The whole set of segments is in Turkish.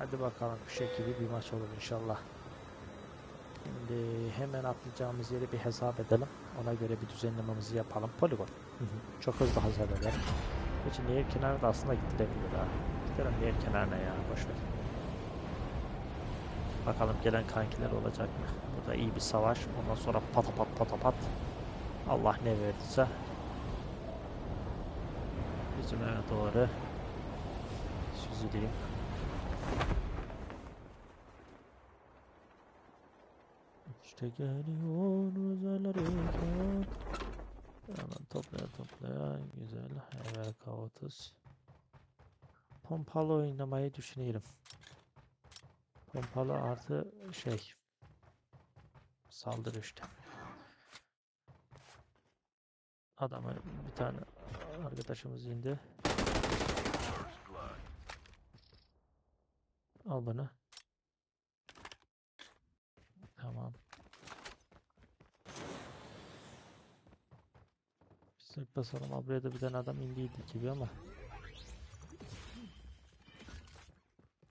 Hadi bakalım bu şekilde bir maç olur inşallah. Şimdi hemen atlayacağımız yeri bir hesap edelim. Ona göre bir düzenlememizi yapalım. Poligon. Hı hı. Çok hızlı hazır eder. Geçin nehir kenarı da aslında gidilebilir ha. Gidelim nehir kenarına ya boşver. Bakalım gelen kankiler olacak mı? Burada iyi bir savaş. Ondan sonra patapat patapat. Allah ne verirse. Bizim doğru süzüleyim. Geliyor özel harekat. Hemen toplaya toplaya güzel. Evet kavatız. Pompalı oynamayı düşünüyorum. Pompalı artı şey. Saldırı işte. Adamı bir tane arkadaşımız indi. Al bunu. Tamam. Sık basalım. Abi Buraya da bir tane adam indiydi gibi ama.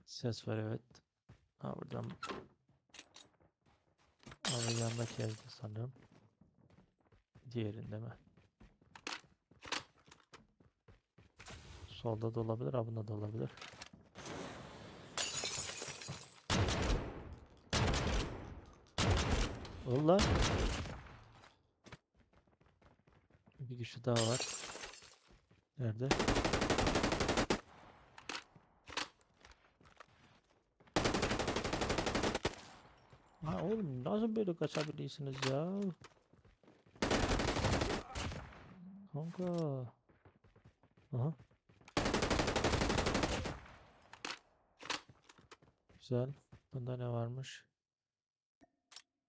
Ses var evet. Ha buradan. Abi yanındaki evde sanırım. Diğerinde mi? Solda da olabilir, ha bunda da olabilir. Valla. Kişi daha var. Nerede? Ha oğlum nasıl böyle kaçabiliyorsunuz ya? Kanka. Aha. Güzel. Bunda ne varmış?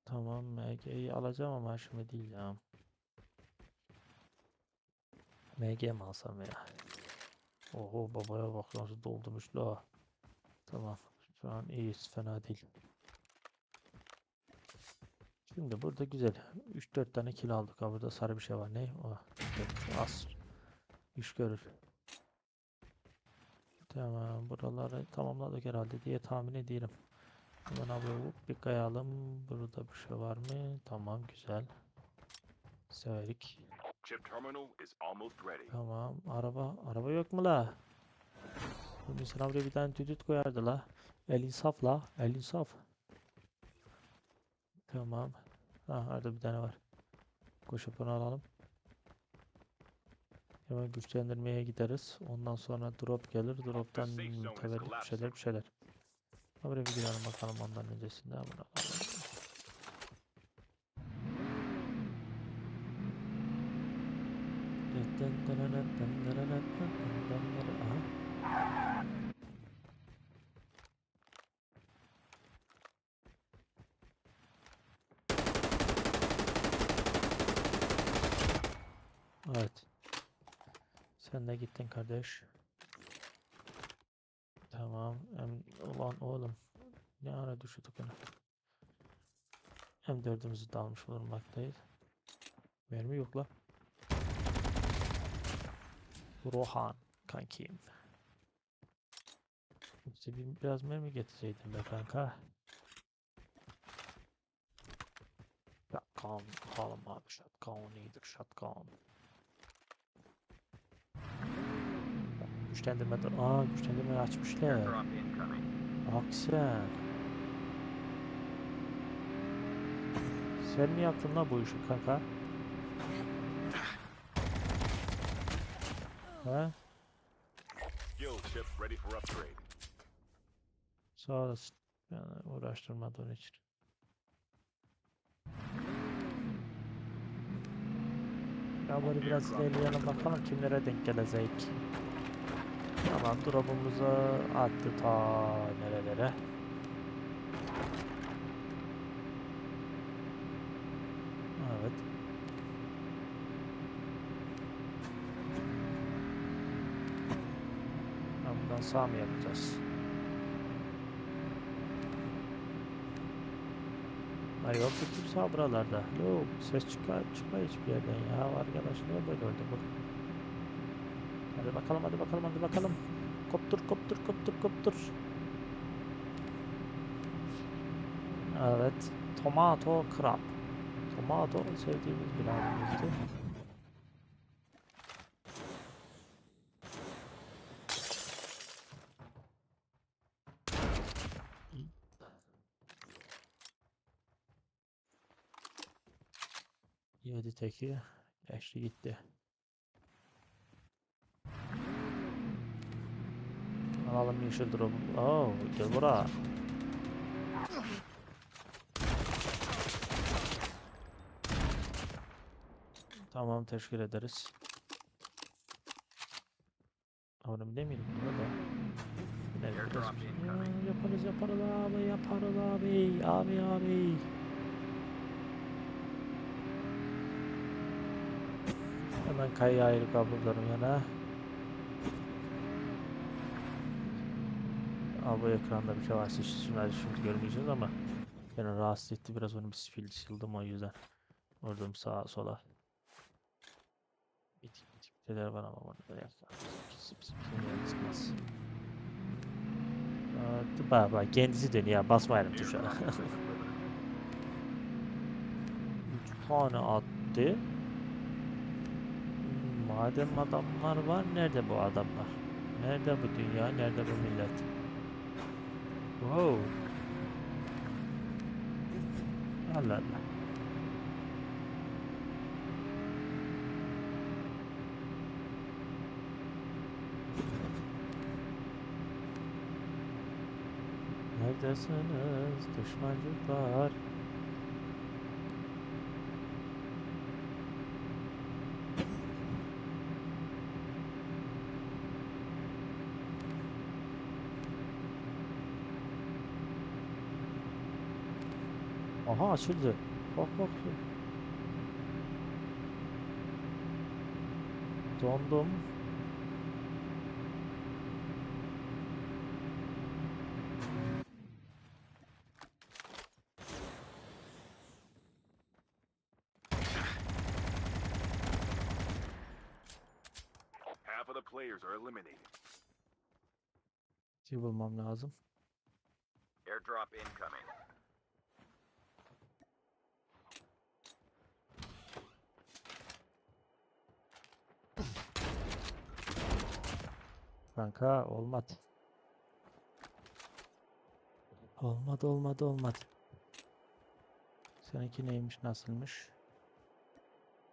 Tamam MG'yi alacağım ama şimdi değil ya. MG mi alsam ya? Oho babaya bak nasıl doldurmuş la. Tamam. Şu an iyiyiz fena değil. Şimdi burada güzel. 3-4 tane kill aldık. Ha burada sarı bir şey var. Ne? O. Az. İş görür. Tamam. Buraları tamamladık herhalde diye tahmin ediyorum. Hemen hop bir kayalım. Burada bir şey var mı? Tamam güzel. Severik. Chip terminal is almost ready. Tamam. Araba. Araba yok mu la? Mesela buraya bir tane düdüt koyardı la. El insaf la. El insaf. Tamam. Ha orada bir tane var. Koşup onu alalım. Hemen güçlendirmeye gideriz. Ondan sonra drop gelir. Drop'tan mütevellit bir şeyler bir şeyler. Buraya bir girelim bakalım ondan öncesinde. Bunu alalım. Aha. Evet. Sen de gittin kardeş. Tamam. Ulan oğlum. Ne ara düşürdük onu. M4'ümüzü de almış bulunmaktayız. Mermi yok la. Rohan kankim. İşte bir, biraz mermi getirseydin be kanka. Shotgun alalım abi. Shotgun iyidir. Shotgun. Güçlendirme. Aa güçlendirmeyi açmışlar. Drop incoming. Bak sen. Sen mi yaptın la bu işi kanka? Ha? Skill chip ready for upgrade. Sağ olasın. Yani uğraştırmadığın için. Ya böyle biraz ilerleyelim bakalım kimlere denk gelecek. Tamam drop'umuzu attı ta nerelere. Evet. Ha, buradan sağ mı yapacağız? Ha yok bir sağ buralarda. Yok ses çıkar çıkma hiçbir yerden ya arkadaş niye böyle oldu bu? Hadi bakalım hadi bakalım hadi bakalım. Koptur koptur koptur koptur. Evet. Tomato crab. Tomato sevdiğimiz bir abimizdi. Yedi teki. Geçti gitti. Alalım yeşil drop'u. Oo, gel bura. Tamam teşekkür ederiz. Değil miydim burada da? Yaparız yaparız abi yaparız abi abi abi. Hemen kayı ayrı kablolarım yana. Abi bu ekranda bir şey var. Siz şimdi, şimdi görmeyeceğiz ama beni rahatsız etti. Biraz onu bir sil, sildim o yüzden. Vurdum sağa sola. Bitik bitik şeyler var ama bunu da yapsam. Sip sip sip çıkmaz. Aa, Bak bak kendisi dönüyor. Basmayalım tuşa. Airdrop has been delivered. Üç tane attı. Madem adamlar var, nerede bu adamlar? Nerede bu dünya, nerede bu millet? Wow. Allah Allah. Neredesiniz düşmancıklar? Aha açıldı. Bak bak. Dondum. Half of the players are eliminated. Şey bulmam lazım. Airdrop incoming. Kanka olmadı. Olmadı olmadı olmadı. Seninki neymiş nasılmış?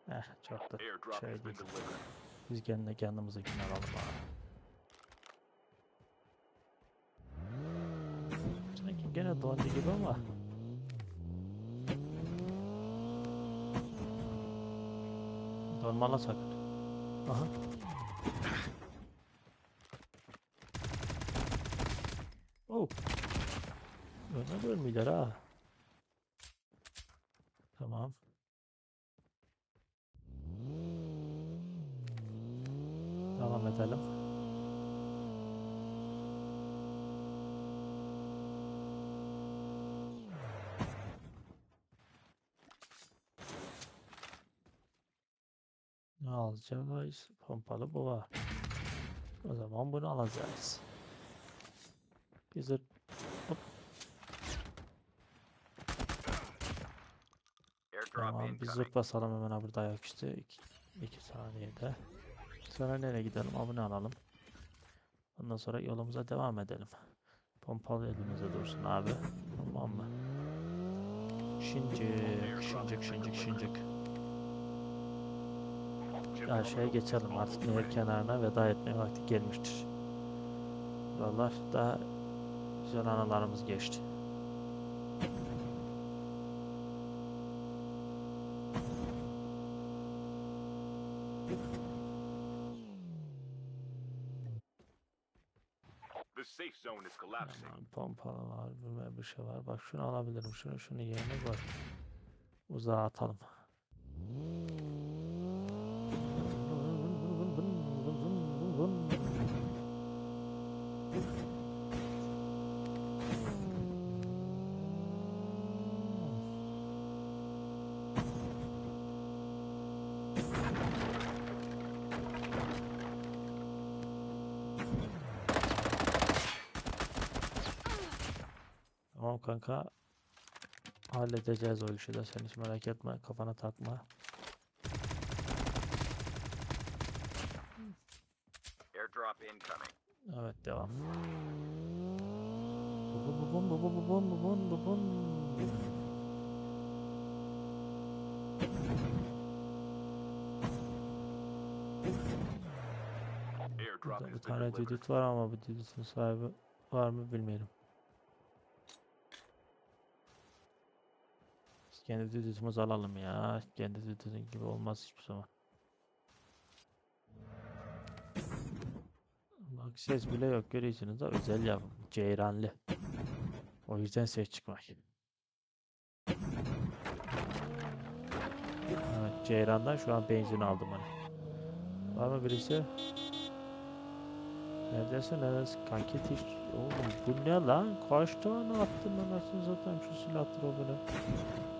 Eh çok da şey değil. Biz kendine kendimizinkini alalım abi. Seninki gene dondu gibi ama. Donmala sakın. Aha. Oh. Öne bölmüyorlar ha. Tamam. Devam edelim. Ne alacağız? Pompalı bu var. O zaman bunu alacağız. Bir zırt Airdrop Tamam incoming. zırt basalım hemen ha burada ayaküstü 2 saniyede. Sonra nereye gidelim? Abone alalım. Ondan sonra yolumuza devam edelim. Pompalı elimizde dursun abi. Tamam mı? Şincik, şincik, şincik, şincik. Her şeye geçelim artık nehir kenarına veda etmeye vakti gelmiştir. Buralar daha güzel anılarımız geçti. Tamam, bilmem bir şey var. Bak şunu alabilirim. Şunu şunu yerine koy. Uzağa atalım. Tamam kanka. Halledeceğiz o işi de sen hiç merak etme kafana takma. Airdrop incoming. Evet devam. Burada bir tane düdüt var ama bu düdütün sahibi var mı bilmiyorum. Kendi düdütümüzü alalım ya. Kendi düdütün gibi olmaz hiçbir zaman. Bak ses bile yok görüyorsunuz da özel yapım. Ceyranlı. O yüzden ses çıkmak. Evet, Ceyran'dan şu an benzin aldım hani. Var mı birisi? Neredesiniz? Kanki tiş... Oğlum bu ne lan? Kaç tane attın anasını satayım şu silah drop'unu. O Buraya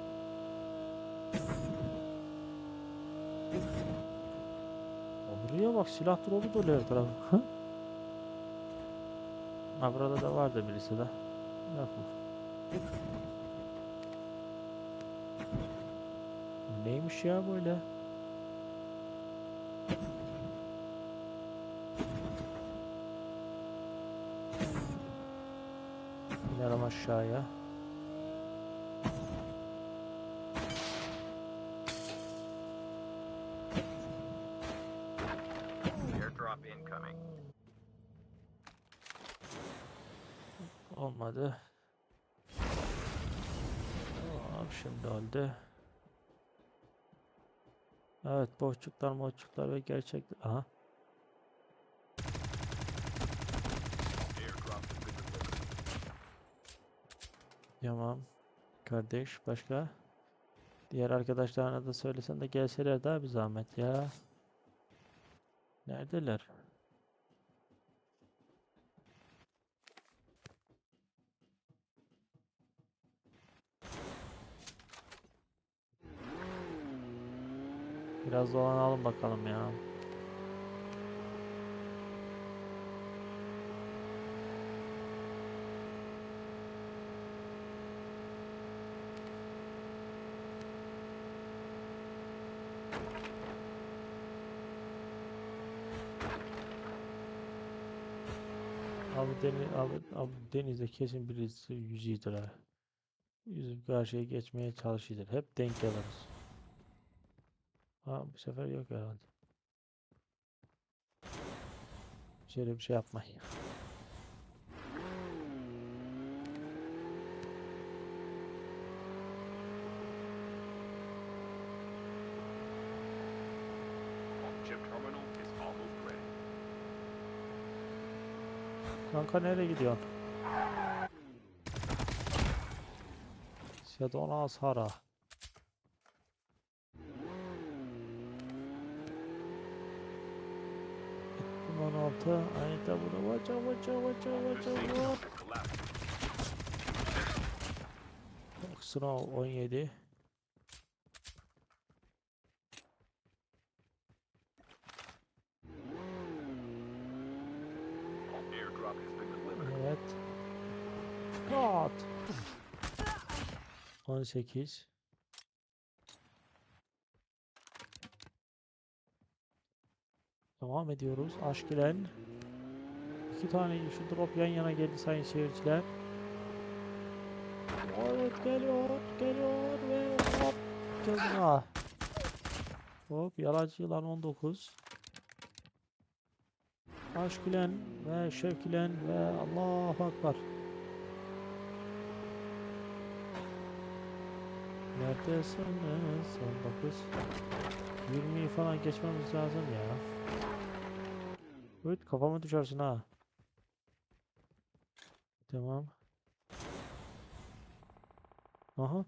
bak silah drop'u dolu her tarafı. ha burada da vardı birisi de. Yok mu? Neymiş ya böyle? İnelim aşağıya. Olmadı. Tamam şimdi oldu. Evet boşluklar boşluklar ve gerçek. Aha. Tamam. Kardeş başka? Diğer arkadaşlarına da söylesen de gelseler daha bir zahmet ya. Neredeler? Biraz dolanalım bakalım ya. Abi, deniz, abi, abi denizde kesin birisi yüzüyordur ha. Yüzüp karşıya geçmeye çalışıyordur. Hep denk geliriz. Ha bu sefer yok herhalde. Şöyle bir şey yapmayın. Kanka nereye gidiyorsun? Sedona Sara. 16. Ayda bunu vaca vaca vaca The vaca safe vaca. zone is collapsing. Sınav 17. Airdrop has been delivered. Evet. Kat. 18. Devam ediyoruz. Aşk ile iki tane şu drop yan yana geldi sayın seyirciler. Evet geliyor, geliyor ve hop gözüne. Hop yalancı yılan 19. Aşk ile ve şevk ile ve Allahu Akbar. Neredesiniz? 19. 20'yi falan geçmemiz lazım ya. Evet kafama düşersin ha. Tamam. Aha.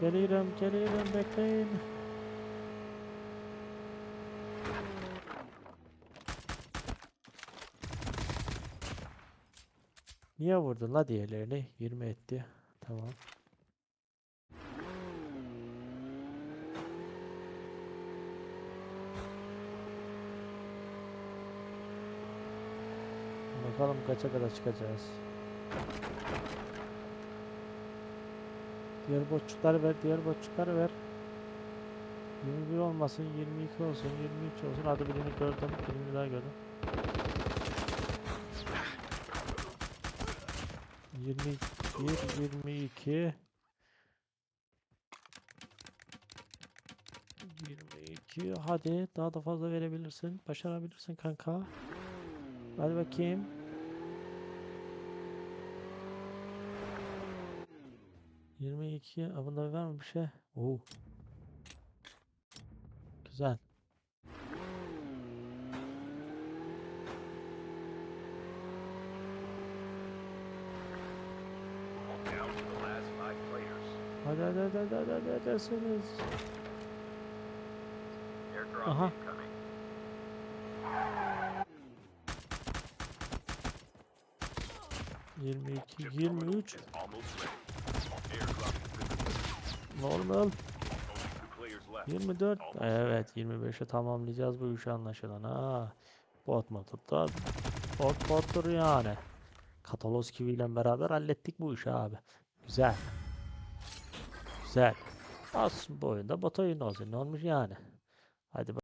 Geliyorum, geliyorum, bekleyin. Niye vurdun la diğerlerini? 20 etti. Tamam. Bakalım kaça kadar çıkacağız. Diğer boşlukları ver, diğer boşlukları ver. 21 olmasın, 22 olsun, 23 olsun. Hadi birini gördüm, birini daha gördüm. 22 21, 22 22 hadi daha da fazla verebilirsin başarabilirsin kanka hadi bakayım Yirmi iki. Bunda var mı bir şey? Oo. Güzel. Hadi hadi hadi hadi hadi hadi. Airdrop Aha. Yirmi iki, yirmi üç. Normal. Only two players left. 24. Almost Evet 25'e tamamlayacağız bu işi anlaşılan. Ha. Bot modunda bot bottur yani. Kataloski ile beraber hallettik bu işi abi. Güzel. Güzel. Aslında bu oyunda bot oyunu olsun. Ne olmuş yani? Hadi